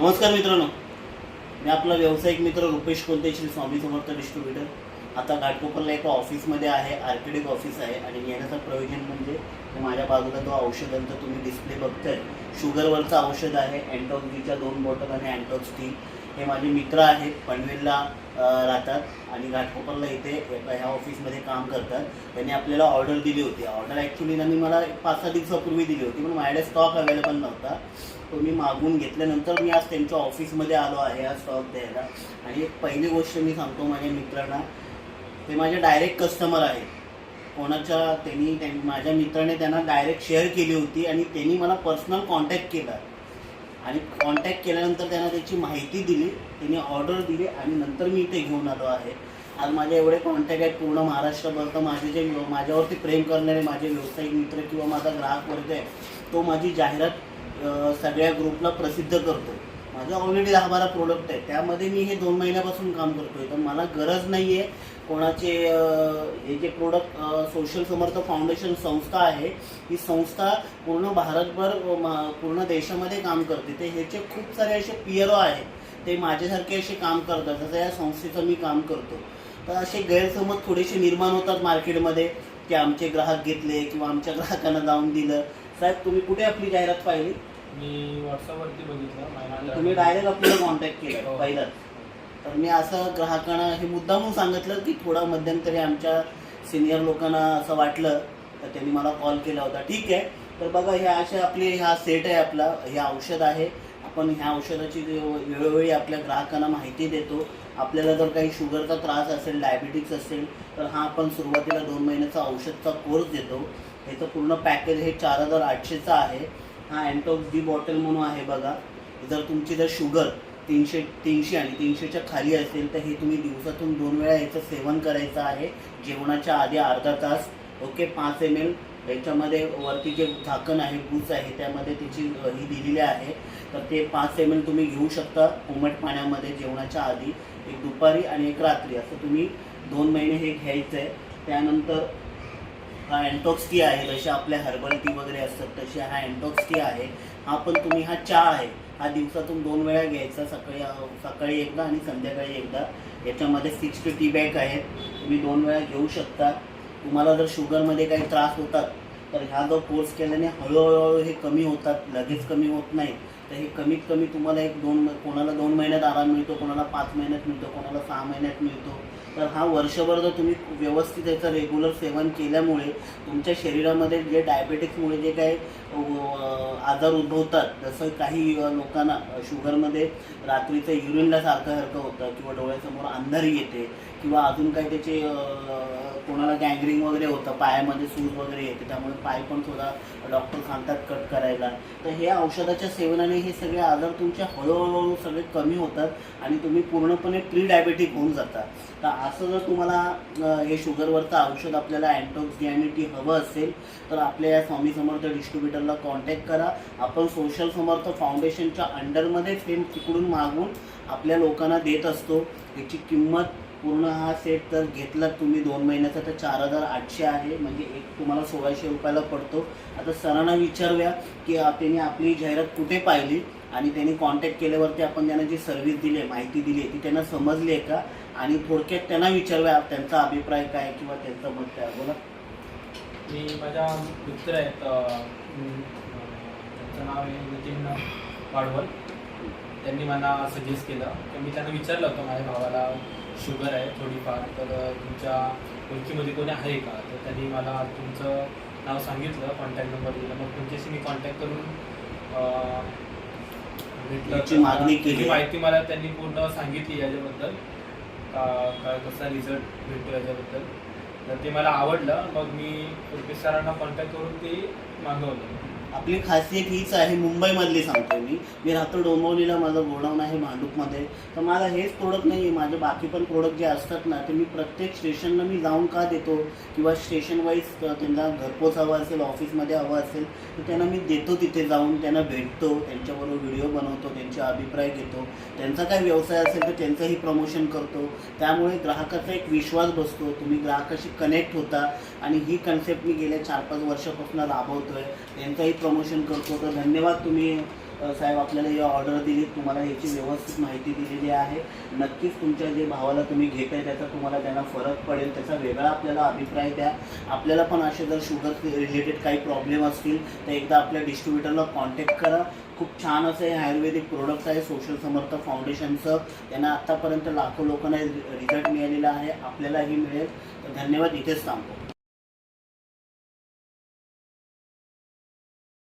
नमस्कार मित्रांनो. मी आपला व्यावसायिक मित्र रुपेश कोलते श्री स्वामी समर्थ डिस्ट्रीब्युटर आता घाटकोपरला एका ऑफिसमध्ये आहे आर्किटेक्ट ऑफिस आहे आणि येण्याचं प्रयोजन म्हणजे माझ्या बाजूला तो औषधांचा तुम्ही डिस्प्ले बघताय. शुगरवरचं औषध आहे अँटॉक्सीच्या दोन बॉटल आणि अँटॉक्स टी हे माझे मित्र आहेत पनवेलला राहतात आणि घाटकोपरला इथे ह्या ऑफिसमध्ये काम करतात. त्यांनी आपल्याला ऑर्डर दिली होती. ऑर्डर ॲक्च्युली त्यांनी मला एक पाच सहा दिवसापूर्वी दिली होती पण माझ्याकडे स्टॉक अवेलेबल नव्हता. तो मी मागून घेतल्यानंतर मी आज त्यांच्या ऑफिसमध्ये आलो आहे हा स्टॉक द्यायला. आणि एक पहिली गोष्ट मी सांगतो माझ्या मित्रांना ते माझे डायरेक्ट कस्टमर आहेत. कोणाच्या त्यांनी त्यां- माझ्या मित्राने त्यांना डायरेक्ट शेअर केली होती आणि त्यांनी मला पर्सनल कॉन्टॅक्ट केला. आणि कॉन्टॅक्ट केल्यानंतर त्यांना त्याची माहिती दिली त्यांनी ऑर्डर दिली आणि नंतर मी इथे घेऊन आलो आहे. आज माझे एवढे कॉन्टॅक्ट आहेत पूर्ण महाराष्ट्रभर तर माझे जे माझ्यावरती प्रेम करणारे माझे व्यावसायिक मित्र किंवा माझा ग्राहक वर्ग आहे तो माझी जाहिरात सगळ्या ग्रुपला प्रसिद्ध करतो. माझं ऑलरेडी दहा बारा प्रोडक्ट आहे त्यामध्ये मी हे दोन महिन्यापासून काम करतोय. तर मला गरज नाही आहे कोणाचे हे जे प्रोडक्ट सोशल समर्थ फाउंडेशन संस्था आहे ही संस्था पूर्ण भारतभर मा- पूर्ण देशामध्ये काम करते. ते ह्याचे खूप सारे असे पियरो आहेत. ते माझ्यासारखे असे काम करतात. जसं या संस्थेचं मी काम करतो. तर असे गैरसमज थोडेसे निर्माण होतात मार्केटमध्ये की आमचे ग्राहक घेतले किंवा आमच्या ग्राहकांना जाऊन दिलं. साहेब तुम्ही कुठे आपली जाहिरात पाहिली? मी व्हॉट्सअपवरती बघितलं तुम्ही डायरेक्ट आपल्याला कॉन्टॅक्ट केला हो. पहिलाच. तर मी असं ग्राहकांना हे मुद्दामून सांगितलं की थोडा मध्यंतरी आमच्या सिनियर लोकांना असं वाटलं तर त्यांनी मला कॉल केला होता. ठीक आहे. तर बघा ह्या अशा आपले हा सेट आहे आपला हे औषध आहे. आपण ह्या औषधाची वेळोवेळी आपल्या ग्राहकांना माहिती देतो. आपल्याला जर काही शुगरचा त्रास असेल डायबिटिक्स असेल तर हा आपण सुरुवातीला दोन महिन्याचा औषधचा कोर्स देतो. ह्याचं पूर्ण पॅकेज हे चार हजार आठशेचं आहे. हा अँटॉक्स डी बॉटल म्हणून आहे बघा. जर तुमची जर शुगर तीनशे तीनशे आणि तीनशेच्या खाली असेल तर हे तुम्ही दिवसातून दोन वेळा याचं सेवन करायचं आहे. जेवणाच्या आधी अर्धा तास ओके पाच एम एल याच्यामध्ये वरती जे झाकण आहे बूच आहे त्यामध्ये त्याची ही दिलेली आहे. तर ते पाच एम एल तुम्ही घेऊ शकता उमट पाण्यामध्ये जेवणाच्या आधी. एक दुपारी आणि एक रात्री. असं तुम्ही दोन महिने हे घ्यायचं आहे त्यानंतर हा अँटॉक्स टी आहे जसे आपल्या हर्बल टी वगैरे असतात तसे हा अँटॉक्स टी आहे. हा पण तुम्ही हा चहा आहे. हा दिवसातून दोन वेळा घ्यायचा सकाळी सकाळी एकदा आणि संध्याकाळी एकदा. याच्यामध्ये सिक्स्टी टी बॅग आहेत. तुम्ही दोन वेळा घेऊ शकता. तुम्हाला जर शुगरमध्ये काही त्रास होतात तर ह्या जो कोर्स केल्याने हळूहळू हे कमी होतात लगेच कमी होत नाही. तर हे कमीत कमी तुम्हाला एक दोन कोणाला दोन महिन्यात आराम मिळतो कोणाला पाच महिन्यात मिळतो कोणाला सहा महिन्यात मिळतो. तर हा वर्षभर जर तुम्ही व्यवस्थित याचं रेग्युलर सेवन केल्यामुळे तुमच्या शरीरामध्ये जे डायबेटिक्समुळे जे काही आजार उद्भवतात जसं काही लोकांना शुगरमध्ये रात्रीचं युरिनला सारखं सारखं होतं किंवा डोळ्यासमोर अंधारी येते किंवा अजून काही त्याचे कोणाला गँग्रिंग वगैरे होतं पायामध्ये सूज वगैरे येते त्यामुळे पाय पण थोडा डॉक्टर सांगतात कट करायला. तर हे औषधाच्या सेवनाने हे सगळे आजार तुमचे हळूहळू सगळे कमी होतात आणि तुम्ही पूर्णपणे प्री डायबेटिक होऊन जाता. तर असं जर तुम्हाला हे शुगरवरचं औषध आपल्याला अँटॉक्स टी हवं असेल तर आपल्या या स्वामी समर्थ डिस्ट्रीब्युटरला कॉन्टॅक्ट करा. आपण सोशल समर्थ फाउंडेशनच्या अंडरमध्येच हे तिकडून मागून आपल्या लोकांना देत असतो. याची किंमत पूर्ण हा सेट जर घेतला तुम्ही दोन महिन्याचा तर चार हजार आठशे आहे. म्हणजे एक तुम्हाला सोळाशे रुपयाला पडतो. आता सरांना विचारूया की त्यांनी आपली जाहिरात कुठे पाहिली आणि त्यांनी कॉन्टॅक्ट केल्यावरती आपण त्यांना जी सर्व्हिस दिली आहे माहिती दिली आहे ती त्यांना समजली आहे का? आणि थोडक्यात त्यांना विचारूया त्यांचा अभिप्राय काय किंवा त्यांचं मत काय बोला. मी माझ्या मित्र आहेत त्यांचं नाव आहे नितीन वाडवल त्यांनी मला सजेस्ट केलं. तर मी त्यांना विचारलं होतं माझ्या भावाला शुगर आहे थोडीफार तर तुमच्या ओळखीमध्ये कोणी आहे का? तर त्यांनी मला तुमचं नाव सांगितलं कॉन्टॅक्ट नंबर दिला. मग तुमच्याशी मी कॉन्टॅक्ट करून भेटलं. मागणी केली. माहिती मला त्यांनी पूर्ण सांगितली याच्याबद्दल. का का- कसा रिझल्ट भेटतो याच्याबद्दल. तर ते मला आवडलं. मग मी सरांना कॉन्टॅक्ट करून ते मागवलं. आपली खासियत हीच आहे मुंबईमधली सांगतो मी. मी राहतो डोंबिवलीला माझं गोडाऊन आहे भांडूपमध्ये तर मला हेच प्रोडक्ट नाही आहे माझे बाकी पण प्रोडक्ट जे असतात ना ते मी प्रत्येक स्टेशनला मी जाऊन का देतो? किंवा स्टेशन वाईज त्यांना घरपोच हवं असेल ऑफिसमध्ये हवं असेल तर त्यांना मी देतो तिथे जाऊन त्यांना भेटतो त्यांच्याबरोबर व्हिडिओ बनवतो त्यांचे अभिप्राय घेतो. त्यांचा काय व्यवसाय असेल तर त्यांचंही प्रमोशन करतो. त्यामुळे ग्राहकाचा एक विश्वास बसतो तुम्ही ग्राहकाशी कनेक्ट होता. आणि ही कन्सेप्ट मी गेल्या चार पाच वर्षापासून राबवतो आहे त्यांचंही प्रमोशन करतो. तर धन्यवाद तुम्ही साहेब आपल्याला ही ऑर्डर दिली तुम्हाला याची व्यवस्थित माहिती दिलेली आहे. नक्कीच तुमच्या जे भावाला तुम्ही घेताय त्याचा तुम्हाला त्यांना फरक पडेल. त्याचा वेगळा आपल्याला अभिप्राय द्या. आपल्याला पण असे जर शुगर रिलेटेड काही प्रॉब्लेम असतील तर एकदा आपल्या डिस्ट्रीब्युटरला कॉन्टॅक्ट करा. खूप छान असं हे आयुर्वेदिक प्रोडक्ट आहे सोशल समर्थ फाउंडेशनचं त्यांना आत्तापर्यंत लाखो लोकांना रिझल्ट मिळालेला आहे. आपल्यालाही मिळेल. तर धन्यवाद. इथेच थांबतो.